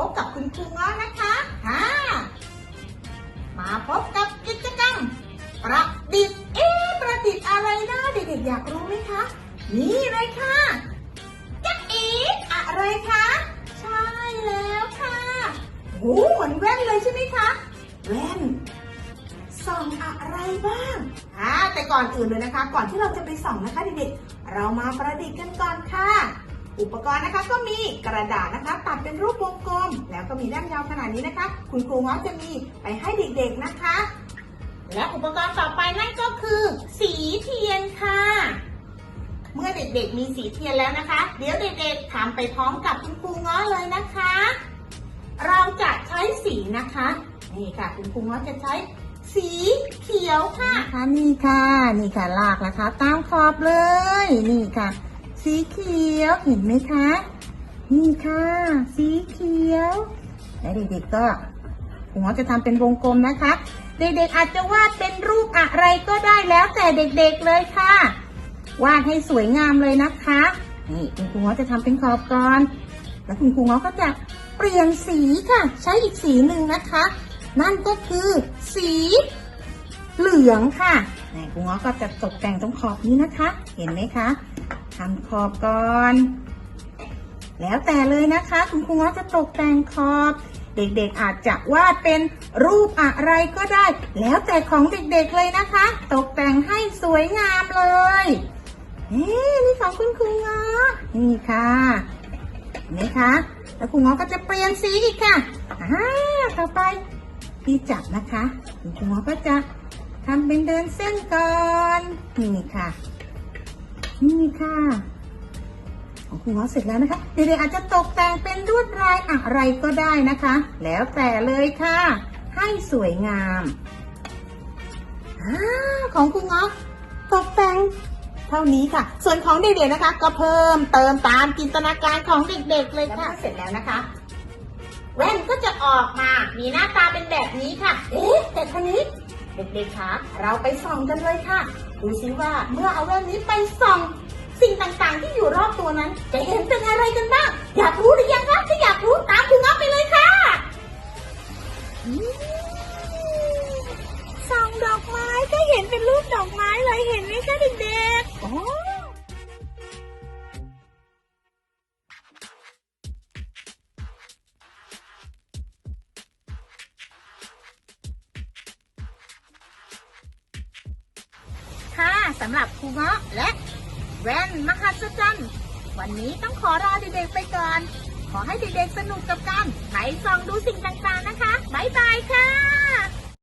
พบกับคุณครูง้อนะคะค่ะ มาพบกับกิจกรรม ประดิษฐ์เอ๊ประดิษฐ์อะไรนะเด็กๆอยากรู้ไหมคะ นี่เลยค่ะจ๊ะอ๋อะไรคะ ใช่แล้วค่ะโหเหมือนแว่นเลยใช่ไหมคะ แว่นส่องอะไรบ้างอ่าแต่ก่อนอื่นเลยนะคะ ก่อนที่เราจะไปส่องนะคะเด็กๆ เรามาประดิษฐ์กันก่อนค่ะ อุปกรณ์นะคะก็มีกระดาษนะคะตัดเป็นรูปวงกลม แล้วก็มีด้ามยาวขนาดนี้นะคะ คุณครูง้อจะมีไปให้เด็กๆนะคะ และอุปกรณ์ต่อไปนั่นก็คือ สีเทียนค่ะ เมื่อเด็กๆมีสีเทียนแล้วนะคะ เดี๋ยวเด็กๆทำไปพร้อมกับคุณครูง้อเลยนะคะ เราจะใช้สีนะคะ นี่ค่ะคุณครูง้อจะใช้สีเขียวค่ะ นี่ค่ะ นี่ค่ะลากนะคะ ตามขอบเลย นี่ค่ะ สีเขียวเห็นไหมคะ นี่ค่ะ สีเขียวและเด็กๆก็ครูง้อจะทำเป็นวงกลมนะคะ เด็กๆอาจจะวาดเป็นรูปอะไรก็ได้แล้วแต่เด็กๆเลยค่ะวาดให้สวยงามเลยนะคะนี่คุณครูจะทำเป็นขอบก่อนแล้วคุณครูง้อก็จะเปลี่ยนสีค่ะ ใช้อีกสีหนึ่งนะคะ นั่นก็คือสีเหลืองค่ะนี่ครูง้อก็จะตกแต่งตรงขอบนี้นะคะ เห็นไหมคะ ทำขอบก่อน แล้วแต่เลยนะคะ คุณครูง้อจะตกแต่งขอบ เด็กๆอาจจะวาดเป็นรูปอะไรก็ได้ แล้วแต่ของเด็กๆเลยนะคะ ตกแต่งให้สวยงามเลยนี่นี่ของคุณครูง้อนี่ค่ะเห็นไหมคะ แล้วครูง้อก็จะเปลี่ยนสีอีกค่ะอ่าต่อไปพี่จับนะคะคุณครูง้อก็จะทำเป็นเดินเส้นก่อน นี่ค่ะ นี่ค่ะของคุณง้อเสร็จแล้วนะคะเด็กๆอาจจะตกแต่งเป็นลวดลายอะไรก็ได้นะคะ แล้วแต่เลยค่ะ ให้สวยงามอาของคุณง้อตกแต่งเท่านี้ค่ะ ส่วนของเด็กๆนะคะ ก็เพิ่มเติมตามจินตนาการของเด็กๆเลยค่ะเสร็จแล้วนะคะ แว่นก็จะออกมา มีหน้าตาเป็นแบบนี้ค่ะ เอ๊ะแต่ทีนี้ เด็กๆคะเราไปส่องกันเลยค่ะดูสิว่าเมื่อเอาแว่นนี้ไปส่อง สิ่งต่างๆ ที่อยู่รอบตัวนั้น จะเห็นเป็นอะไรกันบ้างอยากรู้หรือยังคะถ้าอยากรู้ตามคุณน้องไปเลยค่ะส่องดอกไม้ก็เห็นเป็นรูปดอกไม้เลยเห็นไหมคะเด็กๆ ค่ะสำหรับครูเงาะและแว่นมหัศจรรย์วันนี้ต้องขอรอเด็กๆไปก่อน ขอให้เด็กๆสนุกกับการไหนส่องดูสิ่งต่างๆนะคะ บ๊ายบายค่ะ